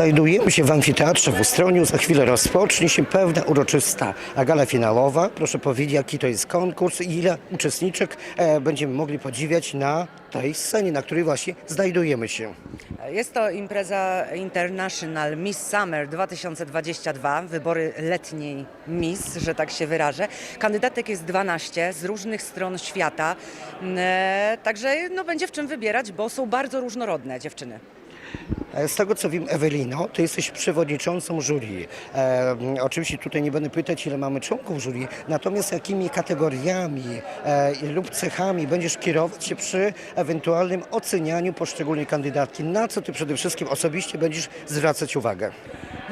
Znajdujemy się w amfiteatrze w Ustroniu. Za chwilę rozpocznie się pewna uroczysta gala finałowa. Proszę powiedzieć, jaki to jest konkurs i ile uczestniczek e, będziemy mogli podziwiać na tej scenie, na której właśnie znajdujemy się. Jest to impreza International Miss Summer 2022, wybory letniej Miss, że tak się wyrażę. Kandydatek jest 12 z różnych stron świata, e, także no, będzie w czym wybierać, bo są bardzo różnorodne dziewczyny. E, Z tego co wiem, Ewelino, ty jesteś przewodniczącą jury. E, oczywiście tutaj nie będę pytać, ile mamy członków jury, natomiast jakimi kategoriami e, lub cechami będziesz kierować się przy ewentualnym ocenianiu poszczególnej kandydatki? Na co ty przede wszystkim osobiście będziesz zwracać uwagę?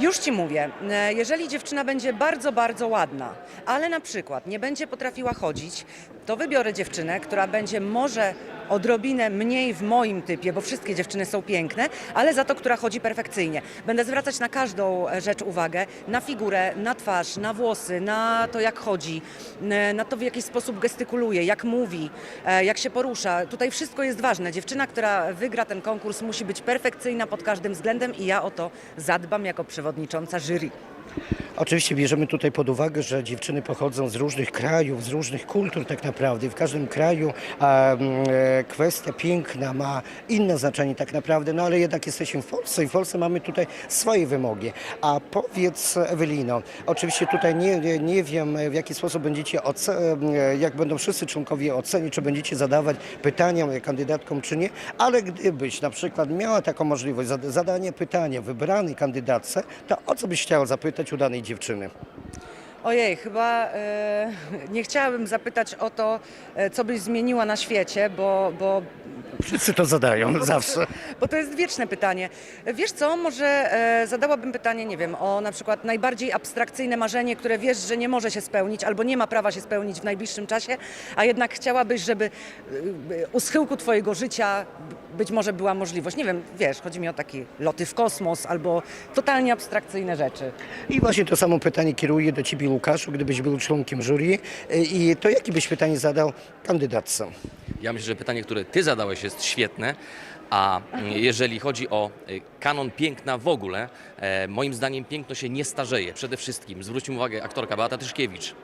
Już Ci mówię, e, jeżeli dziewczyna będzie bardzo, bardzo ładna, ale na przykład nie będzie potrafiła chodzić, to wybiorę dziewczynę, która będzie może odrobinę mniej w moim typie, bo wszystkie dziewczyny są piękne, ale za to, która chodzi perfekcyjnie. Będę zwracać na każdą rzecz uwagę, na figurę, na twarz, na włosy, na to, jak chodzi, na to, w jaki sposób gestykuluje, jak mówi, e, jak się porusza. Tutaj wszystko jest ważne. Dziewczyna, która wygra ten konkurs, musi być perfekcyjna pod każdym względem i ja o to zadbam jako przewodnicząca jury. Oczywiście bierzemy tutaj pod uwagę, że dziewczyny pochodzą z różnych krajów, z różnych kultur tak naprawdę. W każdym kraju mm, e, kwestia piękna ma inne znaczenie tak naprawdę, no ale jednak jesteśmy w Polsce i w Polsce mamy tutaj swoje wymogi. A powiedz Ewelino, oczywiście tutaj nie, nie, wiem w jaki sposób będziecie, e, jak będą wszyscy członkowie ocenić, czy będziecie zadawać pytania kandydatkom, czy nie, ale gdybyś na przykład miała taką możliwość zada- zadania pytania wybranej kandydatce, to o co byś chciała zapytać u danej dziewczyny? Ojej, chyba e, nie chciałabym zapytać o to, e, co byś zmieniła na świecie, bo, bo, Wszyscy to zadają zawsze. bo to jest wieczne pytanie. Wiesz co, może e, zadałabym pytanie, nie wiem, o na przykład najbardziej abstrakcyjne marzenie, które wiesz, że nie może się spełnić albo nie ma prawa się spełnić w najbliższym czasie, a jednak chciałabyś, żeby e, u schyłku twojego życia być może była możliwość. Nie wiem, wiesz, chodzi mi o takie loty w kosmos albo totalnie abstrakcyjne rzeczy. I właśnie to samo pytanie kieruję do Ciebie, Łukaszu, gdybyś był członkiem jury. I to jakie byś pytanie zadał kandydatce? Ja myślę, że pytanie, które ty zadałeś jest świetne, a jeżeli chodzi o y, kanon piękna w ogóle, e, moim zdaniem piękno się nie starzeje. Przede wszystkim zwróćmy uwagę aktorka Beata Tyszkiewicz.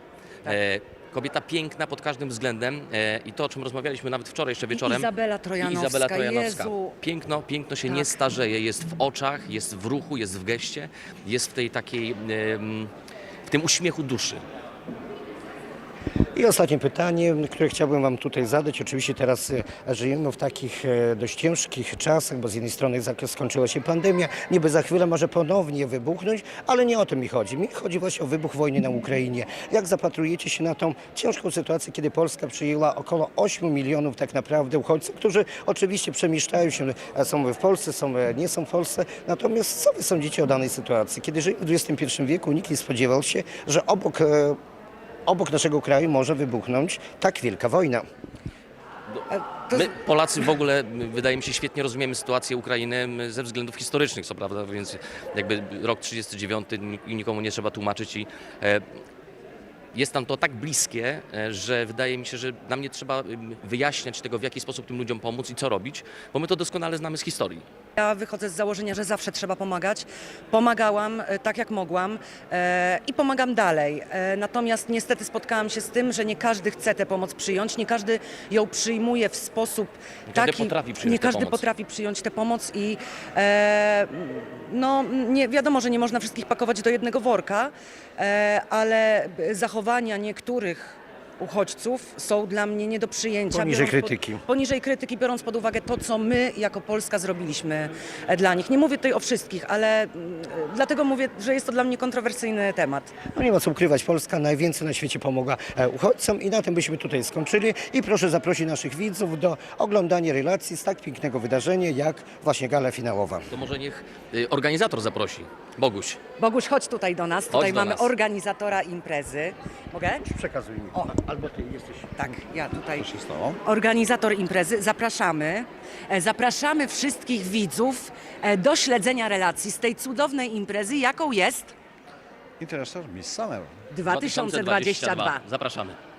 E, Kobieta piękna pod każdym względem e, i to, o czym rozmawialiśmy nawet wczoraj jeszcze wieczorem. Izabela I Trojanowska, Izabela Trojanowska. Jezu. Piękno, piękno się Tak. nie starzeje, jest w oczach, jest w ruchu, jest w geście, jest w tej takiej, w tym uśmiechu duszy. I ostatnie pytanie, które chciałbym Wam tutaj zadać. Oczywiście teraz e, żyjemy w takich e, dość ciężkich czasach, bo z jednej strony skończyła się pandemia, niby za chwilę może ponownie wybuchnąć, ale nie o to mi chodzi. Mi chodzi właśnie o wybuch wojny na Ukrainie. Jak zapatrujecie się na tą ciężką sytuację, kiedy Polska przyjęła około 8 milionów tak naprawdę uchodźców, którzy oczywiście przemieszczają się, e, są w Polsce, są, nie są w Polsce. Natomiast co Wy sądzicie o danej sytuacji? Kiedy żyjemy w XXI wieku, nikt nie spodziewał się, że obok obok naszego kraju może wybuchnąć tak wielka wojna. To My, Polacy w ogóle, wydaje mi się, świetnie rozumiemy sytuację Ukrainy ze względów historycznych, co prawda, więc jakby rok 39 nik- nikomu nie trzeba tłumaczyć i e, jest nam to tak bliskie, e, że wydaje mi się, że nam nie trzeba wyjaśniać tego, w jaki sposób tym ludziom pomóc i co robić, bo my to doskonale znamy z historii. Ja wychodzę z założenia, że zawsze trzeba pomagać. Pomagałam e, tak jak mogłam e, i pomagam dalej. Natomiast niestety spotkałam się z tym, że nie każdy chce tę pomoc przyjąć, nie każdy ją przyjmuje w sposób Nie każdy taki. potrafi przyjąć nie każdy pomoc. potrafi przyjąć tę pomoc i no, nie, wiadomo, że nie można wszystkich pakować do jednego worka, ale zachowania niektórych uchodźców są dla mnie nie do przyjęcia. Poniżej biorąc pod- krytyki. poniżej krytyki, biorąc pod uwagę to, co my jako Polska zrobiliśmy e, dla nich. Nie mówię tutaj o wszystkich, ale mm, dlatego mówię, że jest to dla mnie kontrowersyjny temat. No nie ma co ukrywać, Polska najwięcej na świecie pomogła e, uchodźcom i na tym byśmy tutaj skończyli. I proszę zaprosić naszych widzów do oglądania relacji z tak pięknego wydarzenia, jak właśnie gala finałowa. To może niech y, organizator zaprosi. Boguś. Boguś, chodź tutaj do nas. Tutaj do mamy nas. organizatora imprezy. Mogę? Przekazuj mi. O. Albo ty jesteś. Tak, ja tutaj. się stało? Organizator imprezy, zapraszamy. E, Zapraszamy wszystkich widzów e, do śledzenia relacji z tej cudownej imprezy, jaką jest International Miss Summer. 2022. Zapraszamy.